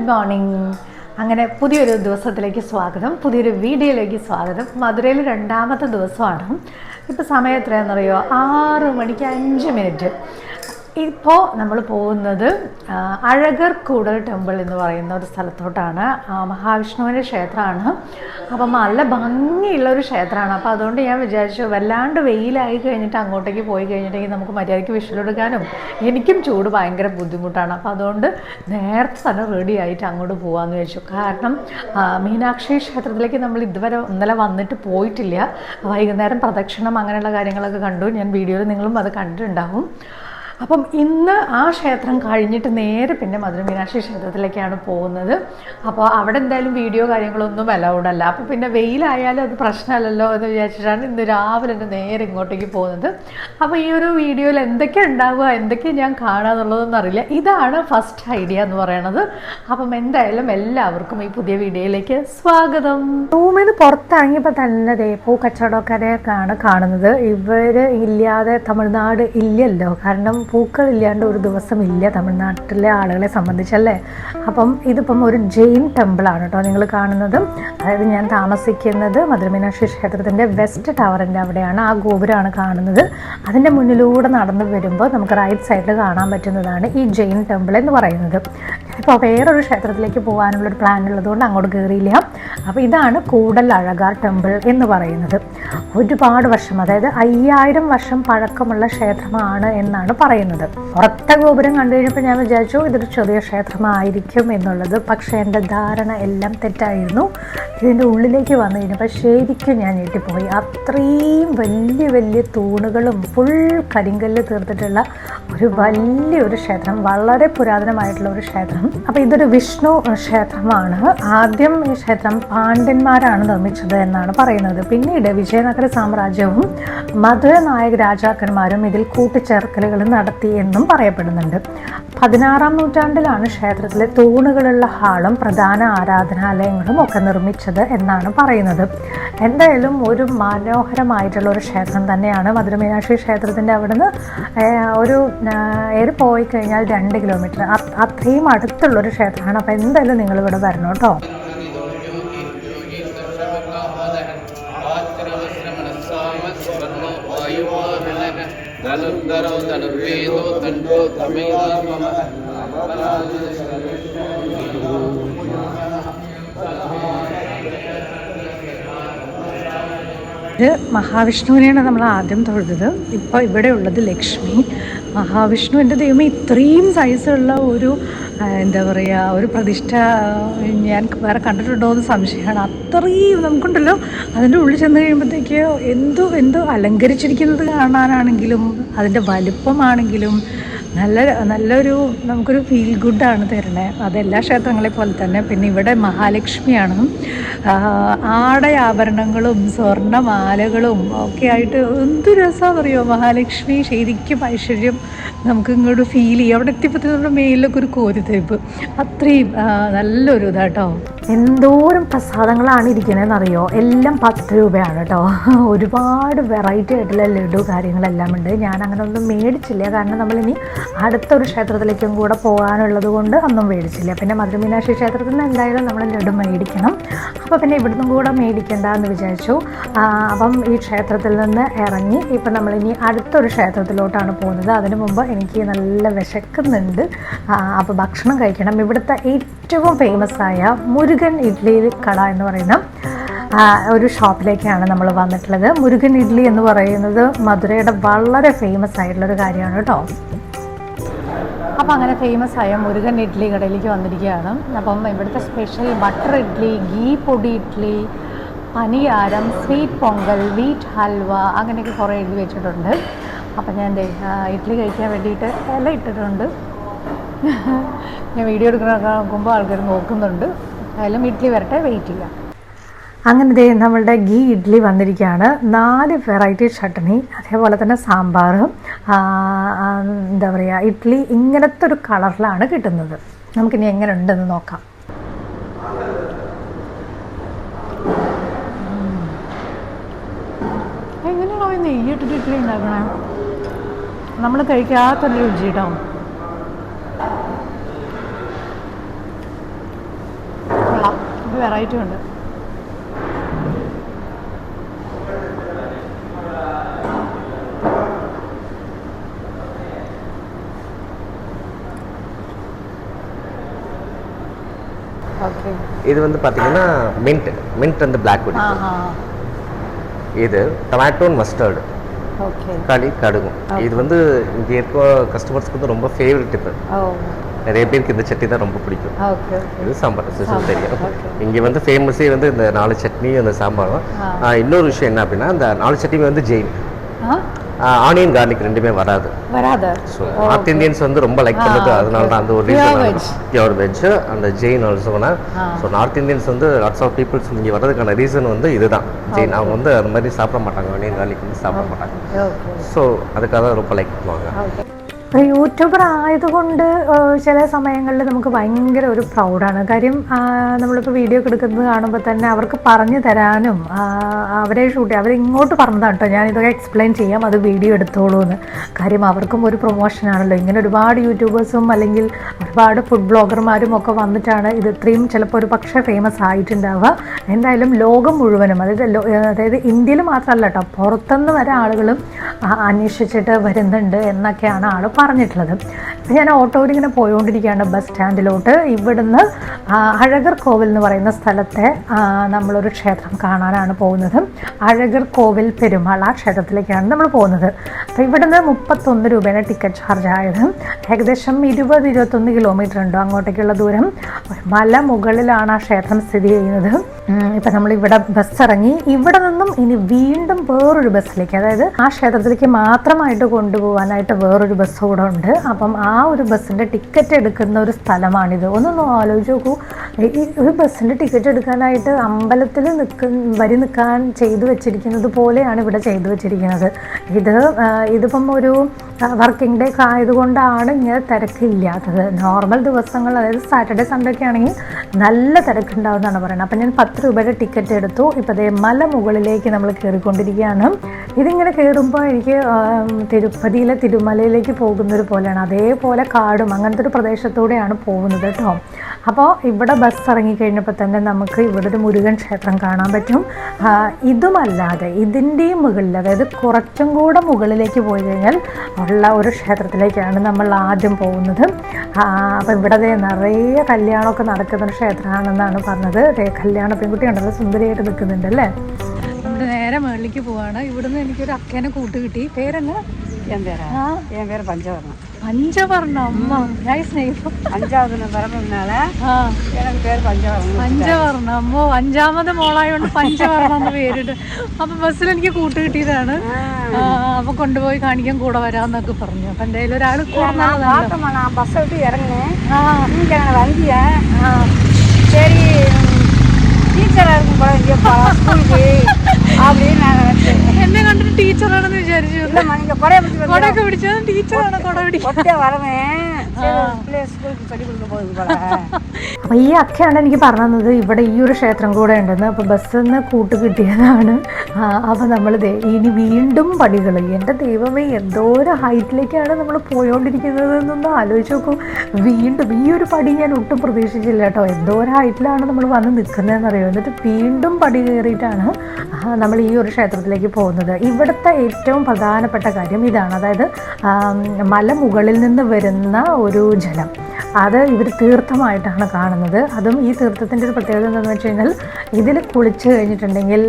Good morning. അങ്ങനെ പുതിയൊരു ദിവസത്തിലേക്ക് സ്വാഗതം. പുതിയൊരു വീഡിയോയിലേക്ക് സ്വാഗതം. മധുരയിൽ രണ്ടാമത്തെ ദിവസമാണ്. ഇപ്പോൾ സമയം എത്രയാണെന്നറിയോ? ആറ് മണിക്ക് അഞ്ച് മിനിറ്റ്. ഇപ്പോൾ നമ്മൾ പോകുന്നത് അഴകർ കൂടൽ ടെമ്പിൾ എന്ന് പറയുന്ന ഒരു സ്ഥലത്തോട്ടാണ്. മഹാവിഷ്ണുവിന്റെ ക്ഷേത്രമാണ്. അപ്പം നല്ല ഭംഗിയുള്ള ഒരു ക്ഷേത്രമാണ്. അപ്പോൾ അതുകൊണ്ട് ഞാൻ വിചാരിച്ചു വല്ലാണ്ട് വെയിലായി കഴിഞ്ഞിട്ട് അങ്ങോട്ടേക്ക് പോയി കഴിഞ്ഞിട്ടുണ്ടെങ്കിൽ നമുക്ക് മര്യാദയ്ക്ക് വിഷലെടുക്കാനും എനിക്കും ചൂട് ഭയങ്കര ബുദ്ധിമുട്ടാണ്. അപ്പോൾ അതുകൊണ്ട് നേരത്തെ തന്നെ റെഡി ആയിട്ട് അങ്ങോട്ട് പോകാമെന്ന് വിചാരിച്ചു. കാരണം മീനാക്ഷി ക്ഷേത്രത്തിലേക്ക് നമ്മൾ ഇതുവരെ ഇന്നലെ വന്നിട്ട് പോയിട്ടില്ല. വൈകുന്നേരം പ്രദക്ഷിണം അങ്ങനെയുള്ള കാര്യങ്ങളൊക്കെ കണ്ടു. ഞാൻ വീഡിയോയിൽ നിങ്ങളും അത് കണ്ടിട്ടുണ്ടാവും. അപ്പം ഇന്ന് ആ ക്ഷേത്രം കഴിഞ്ഞിട്ട് നേരെ പിന്നെ മധുര മീനാക്ഷി ക്ഷേത്രത്തിലേക്കാണ് പോകുന്നത്. അപ്പോൾ അവിടെ എന്തായാലും വീഡിയോ കാര്യങ്ങളൊന്നും അലൗഡ് അല്ല. അപ്പോൾ പിന്നെ വെയിലായാലും അത് പ്രശ്നമല്ലല്ലോ എന്ന് വിചാരിച്ചിട്ടാണ് ഇന്ന് രാവിലെ തന്നെ നേരെ ഇങ്ങോട്ടേക്ക് പോകുന്നത്. അപ്പോൾ ഈ ഒരു വീഡിയോയിൽ എന്തൊക്കെ ഉണ്ടാവുക എന്തൊക്കെ ഞാൻ കാണുക എന്നുള്ളതൊന്നും അറിയില്ല. ഇതാണ് ഫസ്റ്റ് ഐഡിയ എന്ന് പറയണത്. അപ്പം എന്തായാലും എല്ലാവർക്കും ഈ പുതിയ വീഡിയോയിലേക്ക് സ്വാഗതം. റൂമിൽ നിന്ന് പുറത്തിറങ്ങിയപ്പോൾ തന്നെ ദേ കച്ചവടക്കാരെയൊക്കെയാണ് കാണുന്നത്. ഇവർ ഇല്ലാതെ തമിഴ്നാട് ഇല്ലല്ലോ. കാരണം പൂക്കൾ ഇല്ലാണ്ട് ഒരു ദിവസം ഇല്ല തമിഴ്നാട്ടിലെ ആളുകളെ സംബന്ധിച്ചല്ലേ? അപ്പം ഇതിപ്പം ഒരു ജെയിൻ ടെമ്പിളാണ് കേട്ടോ നിങ്ങൾ കാണുന്നത്. അതായത് ഞാൻ താമസിക്കുന്നത് മധുരമീനാക്ഷി ക്ഷേത്രത്തിന്റെ വെസ്റ്റ് ടവറിന്റെ അവിടെയാണ്. ആ ഗോപുരമാണ് കാണുന്നത്. അതിന്റെ മുന്നിലൂടെ നടന്നു വരുമ്പോൾ നമുക്ക് റൈറ്റ് സൈഡിൽ കാണാൻ പറ്റുന്നതാണ് ഈ ജെയിൻ ടെമ്പിൾ എന്ന് പറയുന്നത്. ഇപ്പോൾ വേറൊരു ക്ഷേത്രത്തിലേക്ക് പോകാനുള്ളൊരു പ്ലാൻ ഉള്ളതുകൊണ്ട് അങ്ങോട്ട് കയറിയില്ല. അപ്പോൾ ഇതാണ് കൂടൽ അഴകാർ ടെമ്പിൾ എന്ന് പറയുന്നത്. ഒരുപാട് വർഷം അതായത് അയ്യായിരം വർഷം പഴക്കമുള്ള ക്ഷേത്രമാണ് എന്നാണ് പറയുന്നത്. പുറത്തെ ഗോപുരം കണ്ടു കഴിഞ്ഞപ്പോൾ ഞാൻ വിചാരിച്ചു ഇതൊരു ചെറിയ ക്ഷേത്രമായിരിക്കും എന്നുള്ളത്. പക്ഷേ എന്റെ ധാരണ എല്ലാം തെറ്റായിരുന്നു. ഇതിന്റെ ഉള്ളിലേക്ക് വന്നു കഴിഞ്ഞപ്പോൾ ശരിക്കും ഞാൻ ഞെട്ടിപ്പോയി. അത്രയും വലിയ വലിയ തൂണുകളും ഫുൾ കരിങ്കല്ല് തീർത്തിട്ടുള്ള ഒരു വലിയൊരു ക്ഷേത്രം വളരെ പുരാതനമായിട്ടുള്ള ഒരു ക്ഷേത്രം. അപ്പോൾ ഇതൊരു വിഷ്ണു ക്ഷേത്രമാണ്. ആദ്യം ഈ ക്ഷേത്രം പാണ്ഡ്യന്മാരാണ് നിർമ്മിച്ചത് എന്നാണ് പറയുന്നത്. പിന്നീട് വിജയനഗര സാമ്രാജ്യവും മധുര നായക രാജാക്കന്മാരും ഇതിൽ കൂട്ടിച്ചേർക്കലുകൾ നടത്തി എന്നും പറയപ്പെടുന്നുണ്ട്. പതിനാറാം നൂറ്റാണ്ടിലാണ് ക്ഷേത്രത്തിലെ തൂണുകളുള്ള ഹാളും പ്രധാന ആരാധനാലയങ്ങളും ഒക്കെ നിർമ്മിച്ചത് എന്നാണ് പറയുന്നത്. എന്തായാലും ഒരു മനോഹരമായിട്ടുള്ള ഒരു ക്ഷേത്രം തന്നെയാണ് മധുരമീനാക്ഷി ക്ഷേത്രത്തിന്റെ അവിടുന്ന് ഒരു ഏറി പോയി കഴിഞ്ഞാൽ രണ്ട് കിലോമീറ്റർ. അത്രയും അടുത്തുള്ളൊരു ക്ഷേത്രമാണ്. അപ്പോൾ എന്തായാലും നിങ്ങൾ ഇവിടെ വരണം കേട്ടോ. ധനുർവേദോ തണ്ടോ തമേതാമ ഇത് മഹാവിഷ്ണുവിനെയാണ് നമ്മൾ ആദ്യം തൊഴുതത്. ഇപ്പോൾ ഇവിടെ ഉള്ളത് ലക്ഷ്മി. മഹാവിഷ്ണു എന്റെ ദൈവമേ ഇത്രയും സൈസുള്ള ഒരു എന്താ പറയുക ഒരു പ്രതിഷ്ഠ ഞാൻ വേറെ കണ്ടിട്ടുണ്ടോ എന്ന് സംശയമാണ്. അത്രയും നമുക്കുണ്ടല്ലോ അതിന്റെ ഉള്ളിൽ ചെന്ന് കഴിയുമ്പോഴത്തേക്ക് എന്തോ എന്തോ അലങ്കരിച്ചിരിക്കുന്നത് കാണാനാണെങ്കിലും അതിന്റെ വലിപ്പമാണെങ്കിലും നല്ല നല്ലൊരു നമുക്കൊരു ഫീൽ ഗുഡാണ് തരണേ അതെല്ലാ ക്ഷേത്രങ്ങളെ പോലെ തന്നെ. പിന്നെ ഇവിടെ മഹാലക്ഷ്മിയാണ്. ആടയാഭരണങ്ങളും സ്വർണമാലകളും ഒക്കെ ആയിട്ട് എന്ത് രസമാണെന്നറിയോ മഹാലക്ഷ്മി ശരിക്കും ഐശ്വര്യം നമുക്ക് ഇങ്ങോട്ട് ഫീൽ ചെയ്യും. അവിടെ എത്തിയപ്പോൾ നമ്മുടെ മേലിലൊക്കെ ഒരു കോരിത്തരിപ്പ് അത്രയും നല്ലൊരു ഇതാട്ടോ. എന്തോരം പ്രസാദങ്ങളാണ് ഇരിക്കുന്നതെന്ന് അറിയോ എല്ലാം പത്ത് രൂപയാണ് കേട്ടോ ഒരുപാട് വെറൈറ്റി ആയിട്ടുള്ള ലഡു കാര്യങ്ങളെല്ലാം ഉണ്ട്. ഞാൻ അങ്ങനെ ഒന്നും മേടിച്ചില്ല. കാരണം നമ്മളിനി അടുത്തൊരു ക്ഷേത്രത്തിലേക്കും കൂടെ പോകാനുള്ളത് കൊണ്ട് ഒന്നും മേടിച്ചില്ല. പിന്നെ മധുരമീനാക്ഷി ക്ഷേത്രത്തിൽ നിന്ന് എന്തായാലും നമ്മൾ ലഡു മേടിക്കണം. അപ്പോൾ പിന്നെ ഇവിടുന്ന് കൂടെ മേടിക്കണ്ട എന്ന് വിചാരിച്ചു അപ്പം ഈ ക്ഷേത്രത്തിൽ നിന്ന് ഇറങ്ങി ഇപ്പം നമ്മളിനി അടുത്തൊരു ക്ഷേത്രത്തിലോട്ടാണ് പോകുന്നത്. അതിനു മുമ്പ് എനിക്ക് നല്ല വിശക്കുന്നുണ്ട്. അപ്പോൾ ഭക്ഷണം കഴിക്കണം. ഇവിടുത്തെ ഏറ്റവും ഫേമസ് ആയ മുരുകൻ ഇഡ്ഡലി കട എന്ന് പറയുന്ന ഒരു ഷോപ്പിലേക്കാണ് നമ്മൾ വന്നിട്ടുള്ളത്. മുരുകൻ ഇഡ്ഡലി എന്ന് പറയുന്നത് മധുരയുടെ വളരെ ഫേമസ് ആയിട്ടുള്ളൊരു കാര്യമാണ് കേട്ടോ. അപ്പോൾ അങ്ങനെ ഫേമസ് ആയ മുരുകൻ ഇഡ്ഡലി കടയിലേക്ക് വന്നിരിക്കുകയാണ്. അപ്പം ഇവിടുത്തെ special butter idli ghee podi idli paniyaram sweet pongal wheat halwa അങ്ങനെയൊക്കെ കുറേ എഴുതി വെച്ചിട്ടുണ്ട്. അപ്പം ഞാൻ ഇഡ്ഡലി കഴിക്കാൻ വേണ്ടിയിട്ട് ഇല ഇട്ടിട്ടുണ്ട്. ഞാൻ വീഡിയോ എടുക്കുന്ന നോക്കുമ്പോൾ ആൾക്കാർ നോക്കുന്നുണ്ട്. എന്തായാലും ഇഡ്ഡലി വരട്ടെ വെയിറ്റ് ചെയ്യാം. അങ്ങനെ ദേ നമ്മളുടെ ഗീ ഇഡ്ഡലി വന്നിരിക്കുകയാണ്. നാല് വെറൈറ്റി ചട്നി അതേപോലെ തന്നെ ആ, എന്താ പറയുക ഇഡ്ഡലി ഇങ്ങനത്തെ ഒരു കളറിലാണ് കിട്ടുന്നത്. നമുക്കിനി എങ്ങനെ ഉണ്ടെന്ന് നോക്കാം. എങ്ങനെയാണോ നെയ്യ് നെയ്യിട്ടിട്ട് ഇഡ്ഡലി ഉണ്ടാക്കണേ? നമ്മൾ കഴിക്കാത്തൊരു രുചി കേട്ടോ വെറൈറ്റി ഉണ്ട്. இது வந்து பார்த்தீங்கன்னா மின்ட் மின்ட் வந்து பிளாக் ஆ இது டொமேட்டோ மஸ்டர்டு களி கடுகும் இது வந்து இங்கே இருக்க கஸ்டமர்ஸ்க்கு வந்து ரொம்ப ஃபேவரட் இப்போ நிறைய பேருக்கு இந்த சட்னி தான் ரொம்ப பிடிக்கும். இது சாம்பார் சிசு சாம்பார், தெரியும். இங்கே வந்து ஃபேமஸே வந்து இந்த நாலு சட்னி அந்த சாம்பாரும். இன்னொரு விஷயம் என்ன அப்படின்னா இந்த நாலு சட்னி வந்து ஜெயின். ஆனியன் கார்லிக் ரெண்டுமே வராது. வராது? ஸோ நார்த் இந்தியன்ஸ் வந்து ரொம்ப லைக் பண்ணுறது அதனால தான் அந்த ஒரு ரீசன் பியூர் வெஜ் அந்த ஜெயின் ஆல்சோனா ஸோ நார்த் இந்தியன்ஸ் வந்து லாட்ஸ் ஆஃப் பீப்புள்ஸ் இங்கே வர்றதுக்கான ரீசன் வந்து இதுதான். ஜெயின் அவங்க வந்து அந்த மாதிரி சாப்பிட மாட்டாங்க. ஆனியன் கார்லிக் வந்து சாப்பிட மாட்டாங்க. ஸோ அதுக்காக தான் ரொம்ப லைக் பண்ணுவாங்க. ഇപ്പോൾ യൂട്യൂബർ ആയതുകൊണ്ട് ചില സമയങ്ങളിൽ നമുക്ക് ഭയങ്കര ഒരു പ്രൗഡാണ്. കാര്യം നമ്മളിപ്പോൾ വീഡിയോ എടുക്കുന്നത് കാണുമ്പോൾ തന്നെ അവർക്ക് പറഞ്ഞു തരാനും അവരെ ഷൂട്ട് അവരിങ്ങോട്ട് പറഞ്ഞതാണ് കേട്ടോ ഞാൻ ഇതൊക്കെ എക്സ്പ്ലെയിൻ ചെയ്യാം അത് വീഡിയോ എടുത്തോളൂ എന്ന് കാര്യം അവർക്കും ഒരു പ്രൊമോഷനാണല്ലോ ഇങ്ങനെ ഒരുപാട് യൂട്യൂബേഴ്സും അല്ലെങ്കിൽ ഒരുപാട് ഫുഡ് ബ്ലോഗർമാരും ഒക്കെ വന്നിട്ടാണ് ഇത് ഇത്രയും ചിലപ്പോൾ ഒരു പക്ഷേ ഫേമസ് ആയിട്ടുണ്ടാവുക. എന്തായാലും ലോകം മുഴുവനും അതായത് അതായത് ഇന്ത്യയിൽ മാത്രമല്ല കേട്ടോ പുറത്തുനിന്ന് വരെ ആളുകളും അന്വേഷിച്ചിട്ട് വരുന്നുണ്ട് എന്നൊക്കെയാണ് ആൾ പറഞ്ഞിട്ടുള്ളത്. ഞാൻ ഓട്ടോയിൽ ഇങ്ങനെ പോയിക്കൊണ്ടിരിക്കുകയാണ് ബസ് സ്റ്റാൻഡിലോട്ട്. ഇവിടുന്ന് അഴകർ കോവിൽ എന്ന് പറയുന്ന സ്ഥലത്തെ നമ്മളൊരു ക്ഷേത്രം കാണാനാണ് പോകുന്നത്. അഴകർ കോവിൽ പെരുമാൾ ആ ക്ഷേത്രത്തിലേക്കാണ് നമ്മൾ പോകുന്നത്. അപ്പോൾ ഇവിടുന്ന് മുപ്പത്തൊന്ന് രൂപയാണ് ടിക്കറ്റ് ചാർജ് ആയത്. ഏകദേശം ഇരുപത് ഇരുപത്തൊന്ന് കിലോമീറ്റർ ഉണ്ടോ അങ്ങോട്ടേക്കുള്ള ദൂരം. മല മുകളിലാണ് ആ ക്ഷേത്രം സ്ഥിതി ചെയ്യുന്നത്. ഇപ്പം നമ്മൾ ഇവിടെ ബസ് ഇറങ്ങി. ഇവിടെ നിന്നും ഇനി വീണ്ടും വേറൊരു ബസ്സിലേക്ക് അതായത് ആ ക്ഷേത്രത്തിലേക്ക് മാത്രമായിട്ട് കൊണ്ടുപോകാനായിട്ട് വേറൊരു ബസ് കൂടെ ഉണ്ട്. അപ്പം ആ ഒരു ബസ്സിന്റെ ടിക്കറ്റ് എടുക്കുന്ന ഒരു സ്ഥലമാണിത്. ഒന്നൊന്ന് ആലോചിച്ച് നോക്കൂ. ഒരു ബസ്സിന്റെ ടിക്കറ്റ് എടുക്കാനായിട്ട് അമ്പലത്തിൽ നിൽക്ക വരി നിൽക്കാൻ ചെയ്തു വെച്ചിരിക്കുന്നത് പോലെയാണ് ഇവിടെ ചെയ്തു വെച്ചിരിക്കുന്നത്. ഇത് ഇതിപ്പം ഒരു വർക്കിംഗ് ഡേ ആയതുകൊണ്ടാണ് ഇങ്ങനെ തിരക്കില്ലാത്തത്. നോർമൽ ദിവസങ്ങൾ അതായത് സാറ്റർഡേ സൺഡേ ഒക്കെ ആണെങ്കിൽ നല്ല തിരക്കുണ്ടാവുമെന്നാണ് പറയുന്നത്. അപ്പം ഞാൻ പത്ത് രൂപയുടെ ടിക്കറ്റ് എടുത്തു. ഇപ്പം അതേ മല മുകളിലേക്ക് നമ്മൾ കയറിക്കൊണ്ടിരിക്കുകയാണ്. ഇതിങ്ങനെ കയറുമ്പോൾ എനിക്ക് തിരുപ്പതിയിലെ തിരുമലയിലേക്ക് പോകുന്നത് പോലെയാണ്. അതേപോലെ കാടും അങ്ങനത്തെ ഒരു പ്രദേശത്തൂടെയാണ് പോകുന്നത് കേട്ടോ. അപ്പോൾ ഇവിടെ ബസ് ഇറങ്ങിക്കഴിഞ്ഞപ്പോൾ തന്നെ നമുക്ക് ഇവിടെ ഒരു മുരുകൻ ക്ഷേത്രം കാണാൻ പറ്റും. ഇതുമല്ലാതെ ഇതിന്റെയും മുകളിൽ അതായത് കുറച്ചും കൂടെ മുകളിലേക്ക് പോയി കഴിഞ്ഞാൽ ഉള്ള ഒരു ക്ഷേത്രത്തിലേക്കാണ് നമ്മൾ ആദ്യം പോകുന്നത്. അപ്പോൾ ഇവിടെ നിറയെ കല്യാണമൊക്കെ നടക്കുന്ന ഒരു ക്ഷേത്രമാണെന്നാണ് പറഞ്ഞത്. കല്യാണ പെൺകുട്ടി ഉണ്ടല്ലോ സുന്ദരിയായിട്ട് നിൽക്കുന്നുണ്ടല്ലേ നേരെ മുകളിലേക്ക് പോവാണ്. ഇവിടുന്ന് എനിക്കൊരു അക്കേനെ കൂട്ടുകിട്ടി. പേരെന്താ? ഞാൻ പേര്. പഞ്ചവർണ பஞ்சவர்ணம் പഞ്ചവർണ്ണ അമ്മ ഞാൻ സ്നേഹിതം அஞ்சாவது பிறந்ததுனால ആ எனக்கு பேர் பஞ்சவர்ணம் പഞ്ചവർണ്ണ അമ്മോ അഞ്ചാമത് മോളായോണ്ട് പഞ്ചവർണ്ണ എന്ന് പേരിട്ട് അപ്പൊ ബസ്സിൽ എനിക്ക് കൂട്ട് കിട്ടിയതാണ് ആ, അപ്പൊ കൊണ്ടുപോയി കാണിക്കാൻ കൂടെ വരാന്നൊക്കെ പറഞ്ഞു അപ്പൊ എന്തായാലും ഒരാൾ കൂടെ நான் பார்த்தோம்மா நான் பஸ்ஸை விட்டு இறங்கினேன் ആ இங்கே நான் வந்தியேன் ആ சரி டீச்சராக இருக்கும் போல இங்கே ஸ்கூலுக்கு அப்படின்னு நான் நினச்சேன் എന്നെ കണ്ടിട്ട് ടീച്ചറാണെന്ന് വിചാരിച്ചു இல்லைம்மா நீங்கள் கொடையை பிடிச்சி வந்து കൊടയൊക്കെ പിടിച്ചത് ടീച്ചറാണ് കൊട പിടി ஒட்டே வரவேன் சரி பிள்ளை ஸ்கூலுக்கு சொல்லி கொடுக்க போகுது போல അപ്പോൾ ഈ അക്കയാണ് എനിക്ക് പറഞ്ഞു തന്നത്. ഇവിടെ ഈ ഒരു ക്ഷേത്രം കൂടെ ഉണ്ടെന്ന്. അപ്പോൾ ബസ്സിൽ നിന്ന് കൂട്ട് കിട്ടിയതാണ്. അപ്പോൾ നമ്മൾ ഇനി വീണ്ടും പടികൾ എന്റെ ദൈവമേ എന്തോ ഒരു ഹൈറ്റിലേക്കാണ് നമ്മൾ പോയോണ്ടിരിക്കുന്നത് എന്നൊന്ന് ആലോചിച്ച് നോക്കും. വീണ്ടും ഈ ഒരു പടി ഞാൻ ഒട്ടും പ്രതീക്ഷിച്ചില്ല കേട്ടോ. എന്തോ ഒരു ഹൈറ്റിലാണ് നമ്മൾ വന്ന് നിൽക്കുന്നതെന്ന് അറിയോ എന്നിട്ട് വീണ്ടും പടി കയറിയിട്ടാണ് നമ്മൾ ഈ ഒരു ക്ഷേത്രത്തിലേക്ക് പോകുന്നത്. ഇവിടുത്തെ ഏറ്റവും പ്രധാനപ്പെട്ട കാര്യം ഇതാണ്. അതായത് മല മലമുകളിൽ നിന്ന് വരുന്ന ഒരു ജലം. അത് ഇവർ തീർത്ഥമായിട്ടാണ് കാണുന്നത്. അതും ഈ തീർത്ഥത്തിന്റെ ഒരു പ്രത്യേകത എന്താണെന്ന് വെച്ച് കഴിഞ്ഞാൽ ഇതിൽ കുളിച്ച് കഴിഞ്ഞിട്ടുണ്ടെങ്കിൽ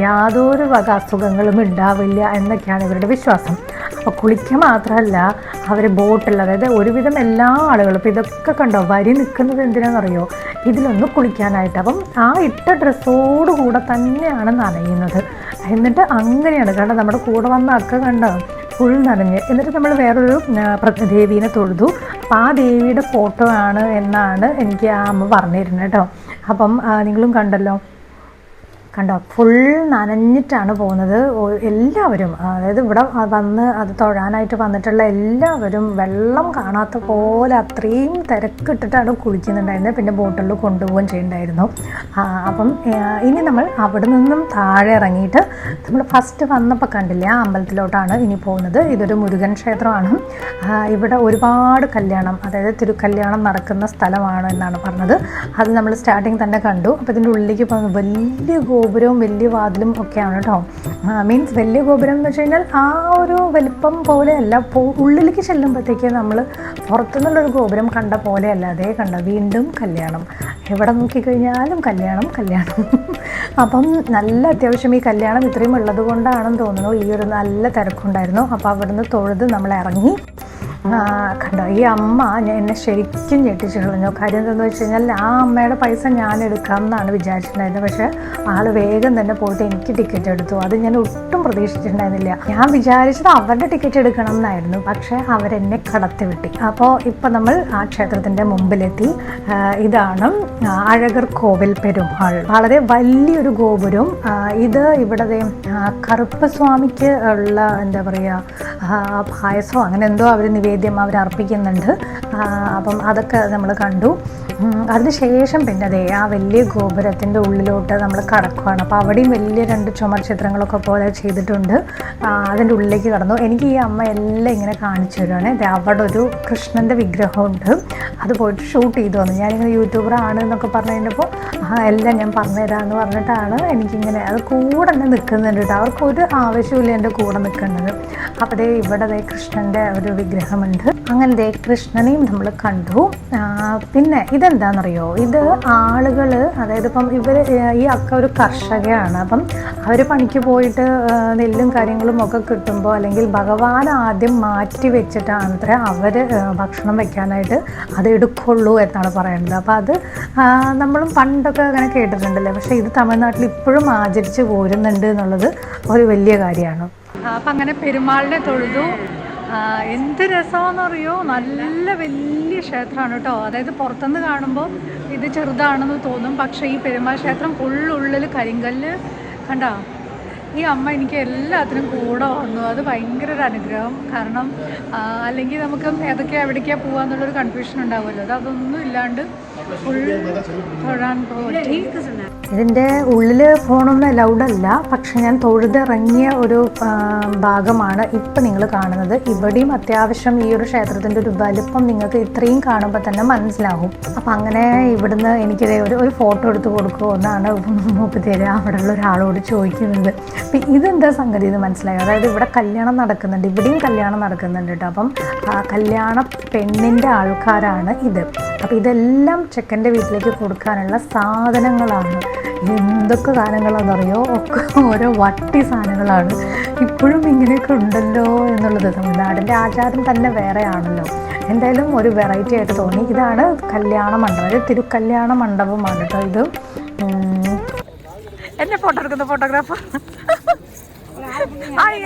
യാതൊരു വക അസുഖങ്ങളും ഉണ്ടാവില്ല എന്നൊക്കെയാണ് ഇവരുടെ വിശ്വാസം. അപ്പോൾ കുളിക്കുക മാത്രമല്ല അവർ ബോട്ടിൽ അതായത് ഒരുവിധം എല്ലാ ആളുകളും ഇപ്പോൾ ഇതൊക്കെ കണ്ടോ വരി നിൽക്കുന്നത് എന്തിനാണെന്നറിയോ? ഇതിലൊന്ന് കുളിക്കാനായിട്ട്. അപ്പം ആ ഇട്ട ഡ്രസ്സോടുകൂടെ തന്നെയാണ് നനയുന്നത്. എന്നിട്ട് അങ്ങനെയാണ് കാരണം നമ്മുടെ കൂടെ വന്ന അക്ക കണ്ടോ ഫുൾ നനഞ്ഞ്. എന്നിട്ട് നമ്മൾ വേറൊരു ദേവീനെ തൊഴുതു. അപ്പം ആ ദേവിയുടെ ഫോട്ടോ ആണ് എന്നാണ് എനിക്ക് ആ അമ്മ പറഞ്ഞിരുന്നത് കേട്ടോ. അപ്പം നിങ്ങളും കണ്ടല്ലോ. കണ്ടോ? ഫുൾ നനഞ്ഞിട്ടാണ് പോകുന്നത്. എല്ലാവരും അതായത് ഇവിടെ വന്ന് അത് തൊഴാനായിട്ട് വന്നിട്ടുള്ള എല്ലാവരും വെള്ളം കാണാത്ത പോലെ അത്രയും തിരക്കിട്ടിട്ടാണ് കുളിക്കുന്നുണ്ടായിരുന്നത്. പിന്നെ ബോട്ടിൽ കൊണ്ടുപോവുകയും ചെയ്യുന്നുണ്ടായിരുന്നു അപ്പം ഇനി നമ്മൾ അവിടെ നിന്നും താഴെ ഇറങ്ങിയിട്ട് നമ്മൾ ഫസ്റ്റ് വന്നപ്പോൾ കണ്ടില്ലേ ആ അമ്പലത്തിലോട്ടാണ് ഇനി പോകുന്നത്. ഇതൊരു മുരുകൻ ക്ഷേത്രമാണ്. ഇവിടെ ഒരുപാട് കല്യാണം അതായത് തിരുക്കല്യാണം നടക്കുന്ന സ്ഥലമാണ് എന്നാണ് പറഞ്ഞത്. അത് നമ്മൾ സ്റ്റാർട്ടിങ് തന്നെ കണ്ടു. അപ്പോൾ ഇതിന്റെ ഉള്ളിലേക്ക് പോകുന്നത് വലിയ ഗോപുരവും വലിയ വാതിലും ഒക്കെയാണ് കേട്ടോ മീൻസ് വലിയ ഗോപുരം എന്ന് വെച്ച് കഴിഞ്ഞാൽ ആ ഒരു വലിപ്പം പോലെയല്ല. പോ ഉള്ളിലേക്ക് ചെല്ലുമ്പോഴത്തേക്ക് നമ്മൾ പുറത്തുനിന്നുള്ളൊരു ഗോപുരം കണ്ട പോലെയല്ല. അതേ കണ്ട വീണ്ടും കല്യാണം. എവിടെ നോക്കിക്കഴിഞ്ഞാലും കല്യാണം കല്യാണം. അപ്പം നല്ല അത്യാവശ്യം ഈ കല്യാണം ഇത്രയും ഉള്ളത് കൊണ്ടാണെന്ന് തോന്നുന്നു. ഈ ഒരു നല്ല തിരക്കുണ്ടായിരുന്നു. അപ്പോൾ അവിടുന്ന് തൊഴുത് നമ്മൾ ഇറങ്ങി. കണ്ടോ ഈ അമ്മ എന്നെ ശരിക്കും ഞെട്ടിച്ചു കളഞ്ഞു. കാര്യം എന്താണെന്ന് വെച്ച് കഴിഞ്ഞാൽ ആ അമ്മയുടെ പൈസ ഞാൻ എടുക്കാം എന്നാണ് വിചാരിച്ചിട്ടുണ്ടായിരുന്നത്. പക്ഷേ ആൾ വേഗം തന്നെ പോയിട്ട് എനിക്ക് ടിക്കറ്റ് എടുത്തു. അത് ഞാൻ ഒട്ടും പ്രതീക്ഷിച്ചിട്ടുണ്ടായിരുന്നില്ല. ഞാൻ വിചാരിച്ചത് അവരുടെ ടിക്കറ്റ് എടുക്കണം എന്നായിരുന്നു. പക്ഷേ അവരെന്നെ കടത്തി വിട്ടി. അപ്പോൾ ഇപ്പം നമ്മൾ ആ ക്ഷേത്രത്തിന്റെ മുമ്പിലെത്തി. ഇതാണ് അഴകർ കോവിൽ പെരുമാൾ. വളരെ വലിയൊരു ഗോപുരം. ഇത് ഇവിടത്തെ കറുപ്പ് സ്വാമിക്ക് ഉള്ള എന്താ പറയുക പായസമോ അങ്ങനെ എന്തോ അവർ നിവേദ്യം അവർ അർപ്പിക്കുന്നുണ്ട്. അപ്പം അതൊക്കെ നമ്മൾ കണ്ടു. അതിനുശേഷം പിന്നെ അതെ ആ വലിയ ഗോപുരത്തിന്റെ ഉള്ളിലോട്ട് നമ്മൾ കടക്കുകയാണ് അപ്പോൾ അവിടെയും വലിയ രണ്ട് ചുമർ ചിത്രങ്ങളൊക്കെ പോലെ ചെയ്തിട്ടുണ്ട്. അതിന്റെ ഉള്ളിലേക്ക് കടന്നു. എനിക്ക് ഈ അമ്മ എല്ലാം ഇങ്ങനെ കാണിച്ചു തരുവാണ്. ദേ അവിടെ ഒരു കൃഷ്ണന്റെ വിഗ്രഹമുണ്ട്. അത് പോയിട്ട് ഷൂട്ട് ചെയ്തു വന്നു. ഞാനിങ്ങനെ യൂട്യൂബറാണ് എന്നൊക്കെ പറഞ്ഞു കഴിഞ്ഞപ്പോൾ എല്ലാം ഞാൻ പറഞ്ഞുതരാമെന്ന് പറഞ്ഞിട്ടാണ് എനിക്കിങ്ങനെ അത് കൂടെ തന്നെ നിൽക്കുന്നുണ്ട് കേട്ടോ. അവർക്ക് ഒരു ആവശ്യമില്ല എന്റെ കൂടെ നിൽക്കുന്നത് ദേ ഇവിടെ ദേ കൃഷ്ണന്റെ ഒരു വിഗ്രഹമുണ്ട്. അങ്ങനെ ദേ കൃഷ്ണനെയും നമ്മൾ കണ്ടു. പിന്നെ ഇതെന്താണെന്നറിയോ ഇത് ആളുകൾ അതായത് ഇപ്പം ഇവർ ഈ അക്ക ഒരു കർഷകയാണ്. അപ്പം അവർ പണിക്ക് പോയിട്ട് നെല്ലും കാര്യങ്ങളും ഒക്കെ കിട്ടുമ്പോൾ അല്ലെങ്കിൽ ഭഗവാൻ ആദ്യം മാറ്റി വെച്ചിട്ടാണ് അത്ര അവർ ഭക്ഷണം വെക്കാനായിട്ട് അത് എടുക്കുള്ളൂ എന്നാണ് പറയുന്നത്. അപ്പോൾ അത് നമ്മളും പണ്ടൊക്കെ അങ്ങനെ കേട്ടിട്ടുണ്ടല്ലേ? പക്ഷേ ഇത് തമിഴ്നാട്ടിൽ ഇപ്പോഴും ആചരിച്ച് പോരുന്നുണ്ട് എന്നുള്ളത് ഒരു വലിയ കാര്യമാണ്. അപ്പം അങ്ങനെ പെരുമാളിനെ തൊഴുതു. എന്ത് രസമാണെന്ന് അറിയോ? നല്ല വലിയ ക്ഷേത്രമാണ് കേട്ടോ. അതായത് പുറത്തുനിന്ന് കാണുമ്പോൾ ഇത് ചെറുതാണെന്ന് തോന്നും. പക്ഷേ ഈ പെരുമാൾ ക്ഷേത്രം ഫുള്ളുള്ളിൽ കരിങ്കല്ല്. കണ്ടോ? ഈ അമ്മ എനിക്ക് എല്ലാത്തിനും കൂടെ വന്നു. അത് ഭയങ്കര ഒരു അനുഗ്രഹം. കാരണം അല്ലെങ്കിൽ നമുക്ക് ഏതൊക്കെയാ എവിടേക്കാ പോവാന്നുള്ളൊരു കൺഫ്യൂഷൻ ഉണ്ടാവുമല്ലോ. അത് അതൊന്നും ഇല്ലാണ്ട് ഫുൾ തൊഴാൻ പറ്റി. ഇതിന്റെ ഉള്ളിൽ ഫോണൊന്നും ലൗഡല്ല പക്ഷെ ഞാൻ തൊഴുതിറങ്ങിയ ഒരു ഭാഗമാണ് ഇപ്പം നിങ്ങൾ കാണുന്നത്. ഇവിടെയും അത്യാവശ്യം ഈ ഒരു ക്ഷേത്രത്തിന്റെ ഒരു വലുപ്പം നിങ്ങൾക്ക് ഇത്രയും കാണുമ്പോൾ തന്നെ മനസ്സിലാകും അപ്പം അങ്ങനെ ഇവിടുന്ന് എനിക്ക് ഒരു ഒരു ഫോട്ടോ എടുത്ത് കൊടുക്കുമോ എന്നാണ് മുപ്പത്തേര് അവിടെയുള്ള ഒരാളോട് ചോദിക്കുന്നത്. അപ്പം ഇതെന്താ സംഗതി എന്ന് മനസ്സിലായി? അതായത് ഇവിടെ കല്യാണം നടക്കുന്നുണ്ട്. ഇവിടെയും കല്യാണം നടക്കുന്നുണ്ട് കേട്ടോ. അപ്പം കല്യാണ പെണ്ണിന്റെ ആൾക്കാരാണ് ഇത്. അപ്പം ഇതെല്ലാം ചെക്കന്റെ വീട്ടിലേക്ക് കൊടുക്കാനുള്ള സാധനങ്ങളാണ്. എന്തൊക്കെ സാധനങ്ങളാണെന്നറിയോ? ഒക്കെ ഓരോ വട്ടി സാധനങ്ങളാണ്. ഇപ്പോഴും ഇങ്ങനെയൊക്കെ ഉണ്ടല്ലോ എന്നുള്ളത്. തമിഴ്നാടിന്റെ ആചാരം തന്നെ വേറെയാണല്ലോ. എന്തായാലും ഒരു വെറൈറ്റി ആയിട്ട് തോന്നി. ഇതാണ് കല്യാണ മണ്ഡപം. അതായത് തിരുക്കല്യാണ മണ്ഡപമാണ് കേട്ടോ ഇത്. എന്നെ ഫോട്ടോ എടുക്കുന്ന ഫോട്ടോഗ്രാഫർ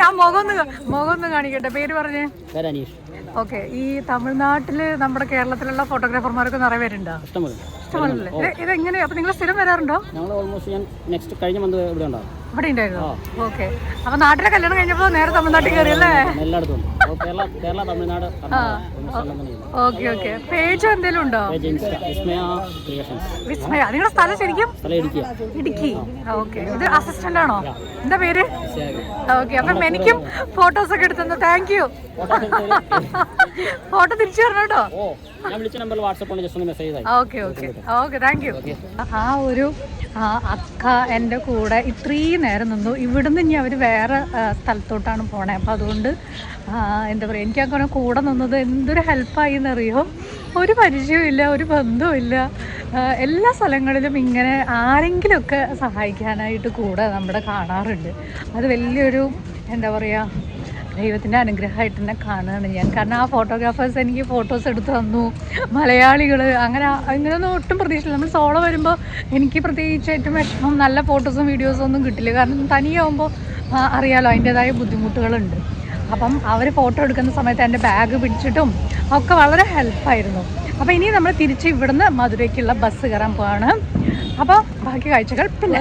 ആ മുഖം ഒന്ന് മുഖം ഒന്ന് കാണിക്കട്ടെ. പേര് പറഞ്ഞേ. ഓക്കെ ഈ തമിഴ്നാട്ടിൽ നമ്മുടെ കേരളത്തിലുള്ള ഫോട്ടോഗ്രാഫർമാർക്ക് നിറയെ പേരുണ്ടോ? ഇഷ്ടംപോലെ. ഇഷ്ടമാണല്ലേ ഇത് ഇതെങ്ങനെയാ അപ്പൊ നിങ്ങൾ സ്ഥിരം വരാറുണ്ടോ? ഞങ്ങൾ ഓൾമോസ്റ്റ് ഞാൻ നെക്സ്റ്റ് കഴിഞ്ഞ മന്ത് ഇവിടെ ഉണ്ടാവും. ഇവിടെ ഉണ്ടായിരുന്നു. ഓക്കെ. അപ്പൊ നാട്ടിലെ കല്യാണം കഴിഞ്ഞപ്പോ നേരെ തമിഴ്നാട്ടിൽ കയറിയല്ലേ? എല്ലായിടത്തും ഉണ്ട്. അപ്പോൾ Kerala Tamil Nadu. Okay okay. Page എന്തെങ്കിലും ഉണ്ടോ? വിസ്മയ നിങ്ങളുടെ സ്ഥലം ശരിക്കും? ഇടുക്കി. ഓക്കെ. ഇത് അസിസ്റ്റന്റ് ആണോ? എന്താ പേര്? ഓക്കെ അപ്പം എനിക്കും ഫോട്ടോസ് ഒക്കെ എടുത്തു താങ്ക് യു ഫോട്ടോ തിരിച്ചു തരണം കേട്ടോ. Okay okay. Okay thank you ആ ഒരു ആ, അക്ക എന്റെ കൂടെ ഇത്രയും നേരം നിന്നു. ഇവിടുന്ന് ഇനി അവർ വേറെ സ്ഥലത്തോട്ടാണ് പോണേ. അപ്പോൾ അതുകൊണ്ട് എന്താ പറയുക എനിക്ക് അങ്ങനെ കൂടെ നിന്നത് എന്തൊരു ഹെൽപ്പായി എന്നറിയോ ഒരു പരിചയമില്ല ഒരു ബന്ധവുമില്ല എല്ലാ സ്ഥലങ്ങളിലും ഇങ്ങനെ ആരെങ്കിലുമൊക്കെ സഹായിക്കാനായിട്ട് കൂടെ നമ്മുടെ കാണാറുണ്ട്. അത് വലിയൊരു എന്താ പറയുക ദൈവത്തിന്റെ അനുഗ്രഹമായിട്ട് തന്നെ കാണുകയാണ് ഞാൻ. കാരണം ആ ഫോട്ടോഗ്രാഫേഴ്സ് എനിക്ക് ഫോട്ടോസ് എടുത്തു തന്നു. മലയാളികൾ അങ്ങനെ അങ്ങനെയൊന്നും ഒട്ടും പ്രതീക്ഷയില്ല. നമ്മൾ സോളോ വരുമ്പോൾ എനിക്ക് പ്രത്യേകിച്ച് ഏറ്റവും വിഷമം നല്ല ഫോട്ടോസും വീഡിയോസും ഒന്നും കിട്ടില്ല. കാരണം തനിയാവുമ്പോൾ അറിയാലോ അതിന്റെതായ ബുദ്ധിമുട്ടുകളുണ്ട്. അപ്പം അവർ ഫോട്ടോ എടുക്കുന്ന സമയത്ത് എന്റെ ബാഗ് പിടിച്ചിട്ടും ഒക്കെ വളരെ ഹെൽപ്പായിരുന്നു അപ്പോൾ ഇനി നമ്മൾ തിരിച്ച് ഇവിടുന്ന് മധുരയ്ക്കുള്ള ബസ് കയറാൻ പോവാണ്. അപ്പോൾ ബാക്കി കാഴ്ചകൾ പിന്നെ.